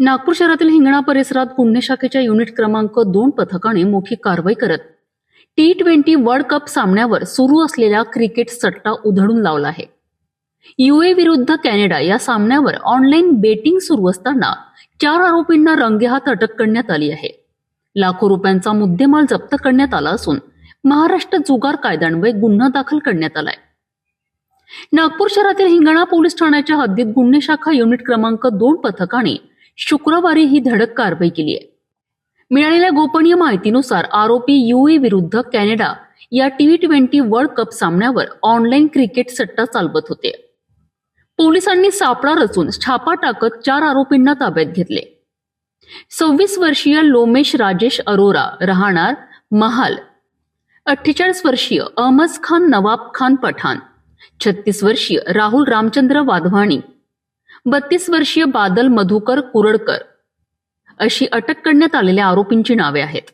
नागपूर शहरातील हिंगणा परिसरात गुन्हे शाखेच्या युनिट क्रमांक दोन पथकाने मोठी कारवाई करत टी ट्वेंटी वर्ल्ड कप सामन्यावर सुरू असलेला क्रिकेट सट्टा उधळून लावला आहे. युए विरुद्ध कॅनडा या सामन्यावर ऑनलाईन बेटिंग सुरू असताना चार आरोपींना रंगेहात अटक करण्यात आली आहे. लाखो रुपयांचा मुद्देमाल जप्त करण्यात आला असून महाराष्ट्र जुगार कायद्यान्वये गुन्हा दाखल करण्यात आलाय. नागपूर शहरातील हिंगणा पोलीस ठाण्याच्या हद्दीत गुन्हे शाखा युनिट क्रमांक दोन पथकाने शुक्रवारी ही धडक कारवाई केली आहे. मिळालेल्या गोपनीय माहितीनुसार आरोपी युए विरुद्ध कॅनडा या टी ट्वेंटी वर्ल्ड कप सामन्यावर ऑनलाईन क्रिकेट सट्टा चालवत होते. पोलिसांनी सापळा रचून छापा टाकत चार आरोपींना ताब्यात घेतले. सव्वीस वर्षीय लोमेश राजेश अरोरा राहणार महाल. अठ्ठेचाळीस वर्षीय अहमद खान नवाब खान पठाण. छत्तीस वर्षीय राहुल रामचंद्र वाधवाणी. बत्तीस वर्षीय बादल मधुकर कुरडकर अशी अटक करण्यात आलेल्या आरोपींची नावे आहेत.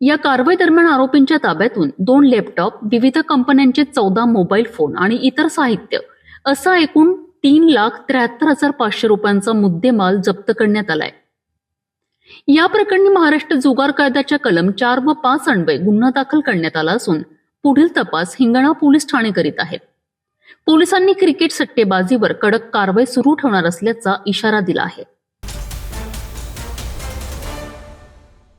या कारवाई दरम्यान आरोपींच्या ताब्यातून दोन लॅपटॉप विविध कंपन्यांचे चौदा मोबाईल फोन आणि इतर साहित्य असा एकूण तीन लाख त्र्याहत्तर हजार पाचशे रुपयांचा मुद्देमाल जप्त करण्यात आलाय. या प्रकरणी महाराष्ट्र जुगार कायद्याच्या कलम चार व पाच अन्वये गुन्हा दाखल करण्यात आला असून पुढील तपास हिंगणा पोलीस ठाणे करीत आहेत. पोलिसांनी क्रिकेट सट्टेबाजीवर कडक कारवाई सुरू ठेवणार असल्याचा इशारा दिला आहे.